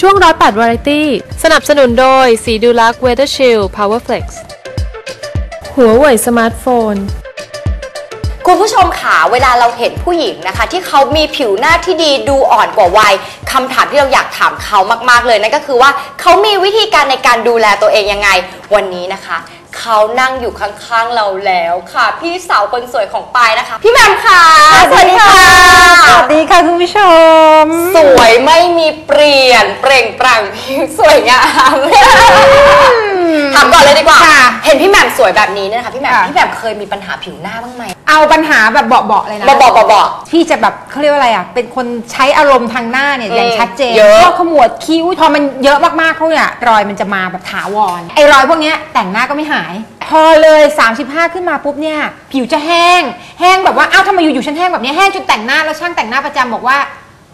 ช่วงร้อยแปดวาไรตี้ สนับสนุนโดย สีดูลักเวเ e อร์ชิลพาวเวอร์เฟล็กซ์หัวเว่ยสมาร์ทโฟนคุณผู้ชมค่ะเวลาเราเห็นผู้หญิงนะคะ ที่เขามีผิวหน้าที่ดีดูอ่อนกว่าวัยคำถามที่เราอยากถามเขามากๆเลยนั่นก็คือว่าเขามีวิธีการในการดูแลตัวเองยังไง วันนี้นะคะเขานั่งอยู่ข้างๆเราแล้วค่ะ พี่สาวคนสวยของปายนะคะ พี่แหมมค่ะ สวัสดีค่ะ สวัสดีค่ะคุณผู้ชม สวยไม่มีเปลี่ยนเปล่งปลั่งผิวสวยงามถามก่อนเลยดีกว่า ค่ะ เห็นพี่แหม่มสวยแบบนี้เนี่ยนะคะพี่แหม่มค่ะ พี่แหม่มเคยมีปัญหาผิวหน้าบ้างไหมเอาปัญหาแบบเบาๆเลยนะเบาๆเบาที่จะแบบเขาเรียกว่าอะไรอะ เป็นคนใช้อารมณ์ทางหน้าเนี่ยอืมอย่างชัดเจนเยอะ พวกขมวดคิ้ว พอมันเยอะมากๆเขาเนี่ยรอยมันจะมาแบบถาวร ไอ้รอยพวกเนี้ยแต่งหน้าก็ไม่หาย พอเลย 35 ขึ้นมาปุ๊บเนี่ย ผิวจะแห้ง แห้งแบบว่า อ้าวทำไมอยู่ๆฉันแห้งแบบเนี้ยแห้งจนแต่งหน้าแล้วช่างแต่งหน้าประจำบอกว่า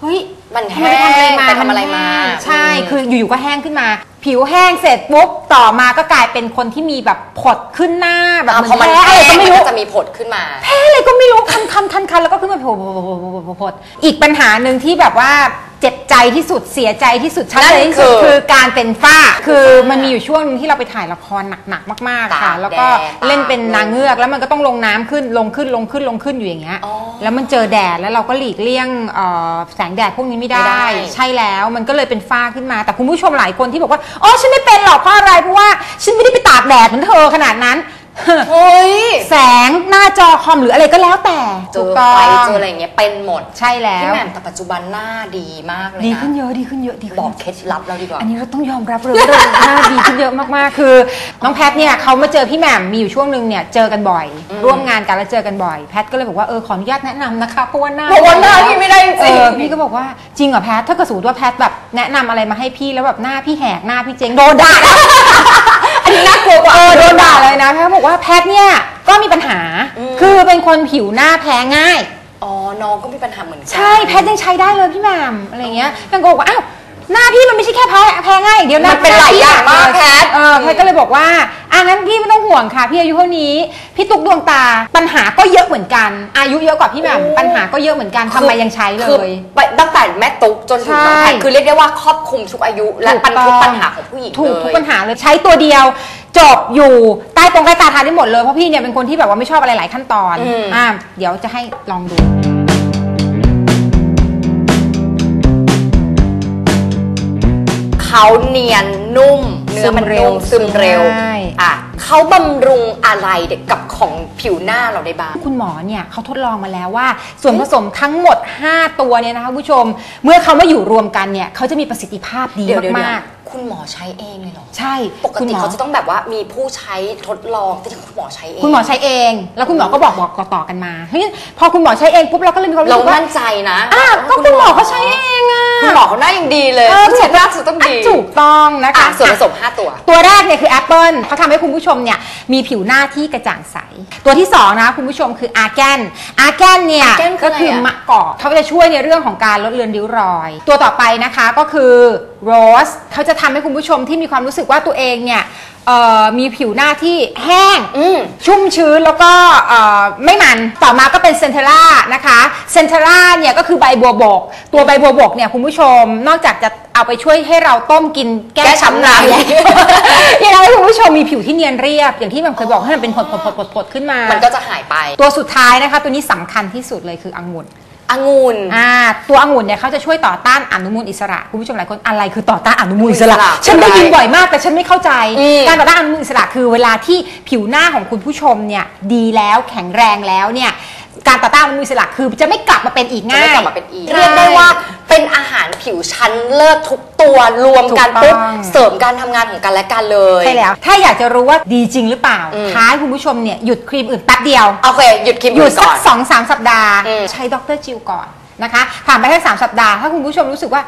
เฮ้ยมันทำไมไปทำอะไรมาแห้งไปทำอะไรมานแห้งใช่อืมคืออยู่ๆก็แห้งขึ้นมา ผิวแห้งเสร็จปุ๊บต่อมาก็กลายเป็นคนที่มีแบบผดขึ้นหน้าแบบอะเหพอมืมัอนนแพ้แห้อะไรงก็มันไม่รู้ก็จะมีผดขึ้นมาแพ้อะไรก็ไม่รู้คันคันคันคันแล้วก็ขึ้นมาโผล่โผล่โผล่โผล่โผล่โผล่อีกปัญหาหนึ่งที่แบบว่า เจ็บใจที่สุดเสียใจที่สุดชัดนั่นเลยที่สุดคือคือการเป็นฝ้า คือมันมีอยู่ช่วงหนึงที่เราไปถ่ายละครหนักๆมากๆค่ะ ตากแล้วก็แดดเล่นเป็นนางเงือกแล้วมันก็ต้องลงน้ำขึ้นลงขึ้นลงขึ้นลงขึ้นอยู่อย่างเงี้ยอ๋อแล้วมันเจอแดดแล้วเราก็หลีกเลี่ยงเอ่อแสงแดดพวกนี้ไม่ได้ ไม่ได้ ใช่แล้วมันก็เลยเป็นฝ้าขึ้นมา แต่คุณผู้ชมหลายคนที่บอกว่าอ๋อฉันไม่เป็นหรอกเพราะอะไรเพราะว่าฉันไม่ได้ไปตากแดดเหมือนเธอขนาดนั้น เฮ้ยแสงหน้าจอคอมหรืออะไรก็แล้วแต่เจถูอกต้ไฟองเจออะไรอย่างเงี้ยเป็นหมดใช่แล้พี่ว แหม่มแต่ปัจจุบันหน้าดีมากเลยนะดีขึ้นเยอะดีขึ้นเยอะดีขึ้นบอกเคล็ดลับเราดีกว่า อันนี้เราต้องยอมรับเลยว่าเราหน้าดีขึ้นเยอะมากๆ คือน้องแพทเนี่ยเขามาเจอพี่แหม่มมีอยู่ช่วงหนึ่งเนี่ยเจอกันบ่อยร่วมงานกันแล้วเจอกันบ่อย แพทก็เลยบอกว่าเออขออนุญาตแนะนำนะคะเพราะว่าหน้าเพราะว่าหน้าพี่ไม่ได้จริงเออพี่ก็บอกว่าจริงเหรอแพทถ้าเกิดสมมติว่าแพทแบบแนะนำอะไรมาให้พี่แล้วแบบหน้าพี่แหกหน้าพี่เจ๊งโดนด่าอั นนี้น่ากลัวกว่า เออโดนด่าเลยนะแพทบอกว่าแพทเนี่ยก็มีปัญหาคือเป็นคนผิวหน้าแพ้ง่าย อ๋อ น้องก็มีปัญหาเหมือนกั ใช่แพทยังใช้ได้เลยพี่แหม่มอะไรเงี้ยแพทก็บอกว่าอ้าวหน้าพี่มันไม่ใช่แค่แพ้แพ้ง่ายอย่างเดียวนะมันเป็นหลายอย่างมากแพทเออแพทก็เลยบอกว่า อะงั้นพี่ไม่ต้องห่วงค่ะ พี่อายุเท่านี้ พี่ตุ๊กดวงตาปัญหาก็เยอะเหมือนกัน อายุเยอะกว่าพี่แหม่มปัญหาก็เยอะเหมือนกันทำไมยังใช้เลคือย ไปตั้งแต่แม่ตุ๊กจนถึงน้องแพทใช่คือเรียกได้ว่าครอบคลุมทุกอายุ และปัญถูทุกกต้อง ปัญหาของผู้หญิงถูกเลยทุกปัญหาเลยใช้ตัวเดียว จบอยู่ใต้ตรงใต้ตาทานได้หมดเลยเพราะพี่เนี่ยเป็นคนที่แบบว่าไม่ชอบอะไรหลายขั้นตอนอืมอะเดี๋ยวจะให้ลองดู เขาเนียนนุ่มเนื้อมันนุ่มซึซึมมเร็เร็ววใช่อะ เขาบำรุงอะไรเด็กกับของผิวหน้าเราได้บ้าง คุณหมอเนี่ยเขาทดลองมาแล้วว่า ส่วนผสมทั้งหมด 5 ตัวเนี่ยนะคะคุณผู้ชม เมื่อเขามาอยู่รวมกันเนี่ยเขาจะมีประสิทธิภาพดีเดี๋ยวเดี๋ยวมาก คุณหมอใช้เองเลยเหรอๆใช่ปกคุณติหมอเขาจะต้องแบบว่ามีผู้ใช้ทดลองแต่คุณหมอใช้เอง คุณหมอใช้เอง แล้วคุณหมอก็บอกบอกต่อๆกันมาเฮ้ยพอคุณหมอใช้เองปุ๊บเราก็เลยมีความรู้เราสึกว่ามั่นใจนะอะก็คุณหมอเขาใช้เองอะ คุณหมอเขาหน้ายังดีเลยเออ เช็ดหน้าสุดต้องดีอะถูกต้องนะอะคะส่วนผสม 5 ตัว ตัวแรกเนี่ยคือแอปเปิลเขาทำให้คุณผู้ชมเนี่ยมีผิวหน้าที่กระจ่างใส ตัวที่2นะคุณผู้ชมคืออาร์แกนอาร์แกนเนี่ย Argan คือก็อะไรคืออะมะกอกเขาจะช่วยในเรื่องของการลดเลือนริ้วรอย ตัวต่อไปนะคะก็คือโรสเขาจะทำให้คุณผู้ชมที่มีความรู้สึกว่าตัวเองเนี่ย เอ่อมีผิวหน้าที่แห้ง อืม ชุ่มชื้นแล้วก็เอ่อไม่มันต่อมาก็เป็นเซนเทล่านะคะเซนเทล่าเนี่ยก็คือใบบัวบก ตัวใบบัวบกเนี่ยคุณผู้ชมนอกจากจะเอาไปช่วยให้เราต้มกินแก้แก้ช้ำช้ำในในแล้วยังไงให้คุณผู้ชมมีผิวที่เนียนเรียบ อย่างที่แหม่มเคยบอกให้มันเป็นผดผดผดผดผดขึ้นมามันก็จะหายไป ตัวสุดท้ายนะคะ ตัวนี้สำคัญที่สุดเลยคือองุ่น องุ่น อ่าตัวองุ่นเนี่ยเขาจะช่วยต่อต้านอนุมูลอิสระคุณผู้ชมหลายคนอะไรคือต่อต้านอนุมูลอิสระอิสระฉันได้ยินอะไรบ่อยมากแต่ฉันไม่เข้าใจ อืม การต่อต้านอนุมูลอิสระคือเวลาที่ผิวหน้าของคุณผู้ชมเนี่ยดีแล้วแข็งแรงแล้วเนี่ยการต่อต้านอนุมูลอิสระคือจะไม่กลับมาเป็นอีกจะง่ายไม่กลับมาเป็นอีกใช่เรียกได้ว่า เป็นอาหารผิวชั้นเลิศทุกตัวรวมกันถูกต้อง ปุ๊บเสริมการทำงานของกันและกันเลย ใช่แล้ว ถ้าอยากจะรู้ว่าดีจริงหรือเปล่า อืม ท้ายคุณผู้ชมเนี่ยหยุดครีมอื่นแป๊บเดียว โอเค หยุดครีมหยุดก่สัอกนสองสามสัปดาห์ อืม ใช้ดรจิวก่อนนะคะ ผ่านไปแค่สามสัปดาห์ ถ้าคุณผู้ชมรู้สึกว่า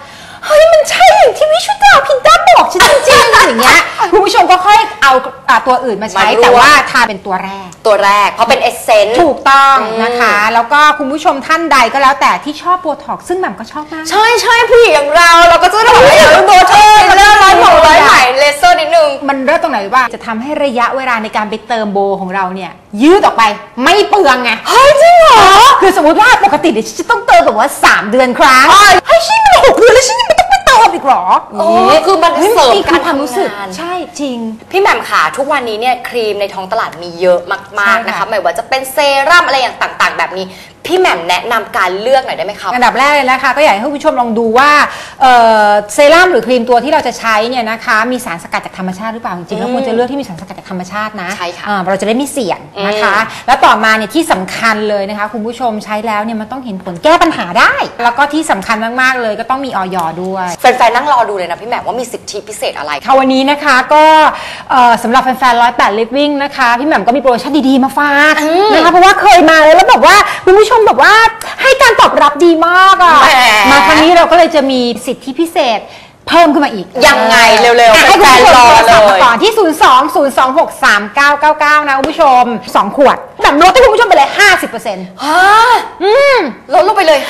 เฮ้ย มันใช่อย่างที่วิชุดาพินต้าบอกฉันจริงๆ อย่างเงี้ย คุณผู้ชมก็ค่อยเอาอ่าตัวอื่นมาใช้ มาร่วม แต่ว่าทานเป็นตัวแรก ตัวแรก เพราะเป็นเอเซนต์ ถูกต้องอืมนะคะ แล้วก็คุณผู้ชมท่านใดก็แล้วแต่ที่ชอบโบท็อกซ์ซึ่งแหม่มก็ชอบมาก ใช่ใช่ผู้หญิงอย่างเรา เราก็จะต้องแบบว่าอยากโบท็อกซ์ฟิลเลอร์ร้อยหมองร้อยไหมเลเซอร์นิดนึง มันเริ่มตรงไหนว่าจะทำให้ระยะเวลาในการไปเติมโบของเราเนี่ย ยืดออกไปไม่เปลืองไงเฮ้ยจริงเหรอคือสมมติว่าปกติเดี๋ยวฉันจะต้องเติมแบบว่า 3 เดือนครั้งเฮ้ยฉันมันหกเดือนแล้วฉันยังไม่ต้องไปเติม อบอีกเหรอโอ้คือมันฮ้ยเสริมนี่การความรู้สึกทำงานใช่จริง พี่แหม่มขาทุกวันนี้เนี่ยครีมในท้องตลาดมีเยอะมากๆใช่ค่ะนะคะไม่ว่าจะเป็นเซรั่มอะไรอย่างต่าง ๆ แบบนี้ พี่แหม่มแนะนำการเลือกหน่อยได้ไหมครับ อันดับแรกเลยนะคะก็อยากให้คุณผู้ชมลองดูว่าเอ่อเซรั่มหรือครีมตัวที่เราจะใช้เนี่ยนะคะมีสารสกัดจากธรรมชาติหรือเปล่าจริงๆแล้วควรจะเลือกที่มีสารสกัดจากธรรมชาตินะใช่ค่ะอ่าเราจะได้ไม่เสี่ยงนะคะ แล้วต่อมาเนี่ยที่สำคัญเลยนะคะคุณผู้ชมใช้แล้วเนี่ยมันต้องเห็นผลแก้ปัญหาได้ แล้วก็ที่สำคัญมากๆเลยก็ต้องมีออยด้วย แฟนๆนั่งรอดูเลยนะพี่แหม่มว่ามีสิทธิพิเศษอะไร ค่ะวันนี้นะคะก็เอ่อสำหรับแฟนๆ108 Living นะคะ พี่แหม่มก็มีโปรโมชั่นดีๆมาฝากนะคะเพราะว่าเคยมาแล้วแล้วแบบว่าคุณผู้ชมแบบว่าให้การตอบรับดีมากอะ แหม มาครั้งนี้เราก็เลยจะมีสิทธิพิเศษเพิ่มขึ้นมาอีกยังไงเร็วๆอะให้คุณผู้ชมแฟนๆรอโทรศัพท์เลยมาก่อนที่ 0 2 0 2 6 3 9 9 9 นะคุณผู้ชม 2 ขวดแบบลดให้คุณผู้ชมไปเลย 50%ฮะลดลงไปเลย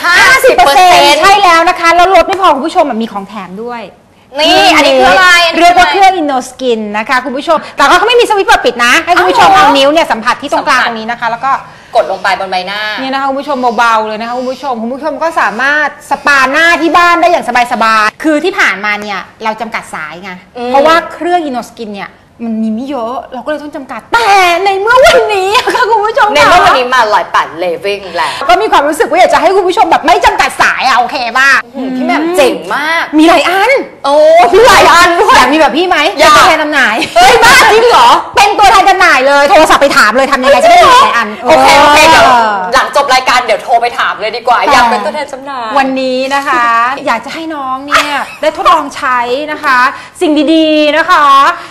50%ใช่แล้วนะคะ แล้วลดไม่พอคุณผู้ชมอะมีของแถมด้วย นี่ อันนี้คืออะไรอันนี้เรียกว่าะเคไรื่องอินโนสกินนะคะคุณผู้ชม แต่ก็เขาไม่มีสวิตช์เปิดปิดนะ ให้คุณผู้ชมอ้าวเหรอเอานิ้วเนี่ยสัมผัสที่ตรงกลางสัมผัสตรงนี้นะคะ แล้วก็ กดลงไปบนใบหน้า เนี่ยนะคะคุณผู้ชมเบาๆเลยนะคะคุณผู้ชมคุณผู้ชมก็สามารถสปาหน้าที่บ้านได้อย่างสบายๆคือที่ผ่านมาเนี่ยเราจำกัดสายไงอืม เพราะว่าเครื่องอินโนสกินเนี่ยมันมีไม่เยอะเราก็เลยต้องจำกัดแต่ในเมื่อวันนี้ค่ะคุณผู้ชมในเมื่อค่ะวันนี้มาลอยปัดเลวิ่งแล้วก็มีความรู้สึกว่าอยากจะให้คุณผู้ชมแบบไม่จำกัดสายอะโอเคป่ะพี่แหม่มเจ๋งมาก มีหลายอัน โอ้พี่หลายอันด้วย อยากมีแบบพี่ไหมอยาก เป็นตัวแทนจำหน่ายเฮ้ยบ้าจริงเหรอ เป็นตัวแทนจำหน่าย เลยโทรศัพท์ไปถามเลยทำยังไงจะได้มีหลายอันโอเคโอเคเดี๋ยวออหลังจบรายการเดี๋ยวโทรไปถามเลยดีกว่าแต่อยากเป็นตัวแทนจำหน่ายวันนี้นะคะ อยากจะให้น้องเนี่ยได้ทดลองใช้นะคะ สิ่งดีๆนะคะ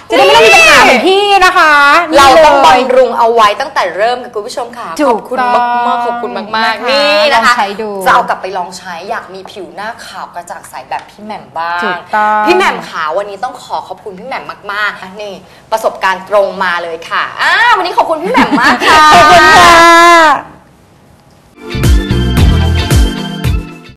จะได้ไม่ต้องมีปัญหาเหมือนพี่นะคะ เราต้องนี่เลยบำรุงเอาไว้ตั้งแต่เริ่มกับคุณผู้ชมค่ะถูขกอบคุณต้องมากๆขอบคุณมากนะคะๆนี่นะคะลองใช้ดูจะเอากลับไปลองใช้อยากมีผิวหน้าขาวกระจ่างใสแบบพี่แหม่มบ้างถูกต้องพี่แหม่มขาววันนี้ต้องขอขอบคุณพี่แหม่มมากๆอะนี่ประสบการณ์ตรงมาเลยค่ะอ่าวันนี้ขอบคุณพี่แหม่มมากค่ะ ขอบคุณค่ะ